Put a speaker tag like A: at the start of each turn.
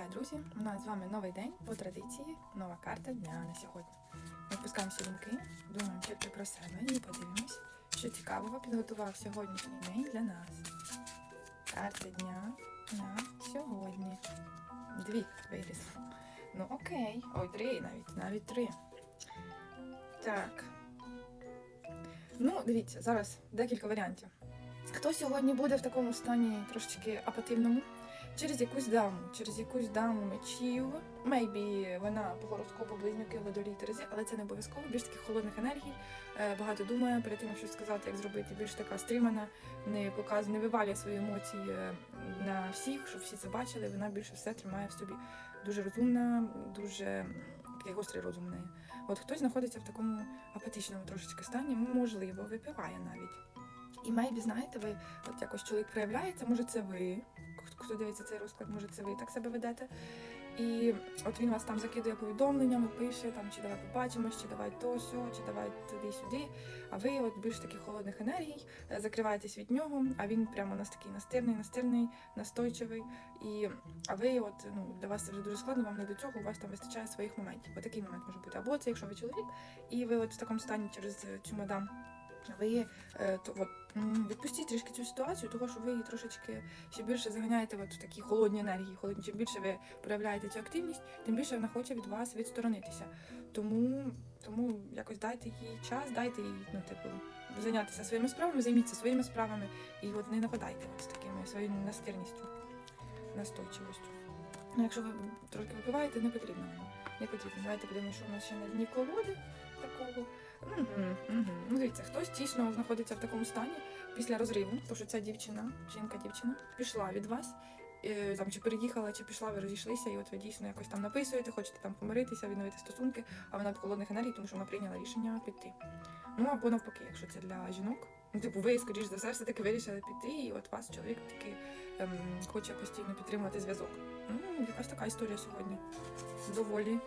A: Вітаю, друзі! У нас з вами новий день по традиції, нова карта дня на сьогодні. Ми впускаємося думки, думаємо тільки про себе і подивимось, що цікавого підготував сьогоднішній день для нас. Карта дня на сьогодні. Дві вирісли. Ну окей. Ой, три навіть, навіть три. Так. Ну, дивіться, зараз декілька варіантів. Хто сьогодні буде в такому стані трошечки апативному? Через якусь даму, через якусь даму мечів. Мейбі вона по гороскопу близнюки водолій Терези, але це не обов'язково. Більш таких холодних енергій. е, Багато думає перед тим, щось сказати, як зробити. Більш така стримана, не показує, не вивалює свої емоції е, на всіх, щоб всі це бачили. Вона більше все тримає в собі. Дуже розумна, дуже такий гострий розум неї. От хтось знаходиться в такому апатичному трошечки стані, можливо, випиває навіть. І мейбі, знаєте, ви от якось чоловік проявляється, може це ви, хто дивиться цей розклад, може це ви так себе ведете. І от він вас там закидує повідомленнями, пише там, чи давай побачимось, чи давай то сьо, чи давай туди-сюди. А ви от більш таких холодних енергій, е, закриваєтесь від нього, а він прямо у нас такий настирний, настирний, настойчивий. І а ви, от ну для вас це вже дуже складно, вам не до цього, у вас там вистачає своїх моментів. Отакий момент може бути. Або це, якщо ви чоловік, і ви от в такому стані через цю мадам. Ви е, то от відпустіть трішки цю ситуацію, того що ви її трошечки ще більше заганяєте от в такі холодні енергії. Холодні. Чим більше ви проявляєте цю активність, тим більше вона хоче від вас відсторонитися. Тому, тому якось дайте їй час, дайте їй, ну типу, зайнятися своїми справами, займіться своїми справами і от не нападайте от з такими своєю настирністю, настойчивістю. Ну, якщо ви трошки випиваєте, не потрібно. Не потрібно. Давайте подивимося, що у нас ще на дні колоди такого. Ну, дивіться, хтось тісно знаходиться в такому стані після розриву, тому що ця дівчина, жінка-дівчина, пішла від вас. е, Там чи переїхала, чи пішла, ви розійшлися, і от ви дійсно якось там написуєте, хочете там помиритися, відновити стосунки, а вона в холодних енергій, тому що вона прийняла рішення піти. Ну або навпаки, якщо це для жінок. Ну, типу, ви, скоріш за все, все-таки вирішили піти, і от вас чоловік таки ем, хоче постійно підтримувати зв'язок. Ну, якась така історія сьогодні. Доволі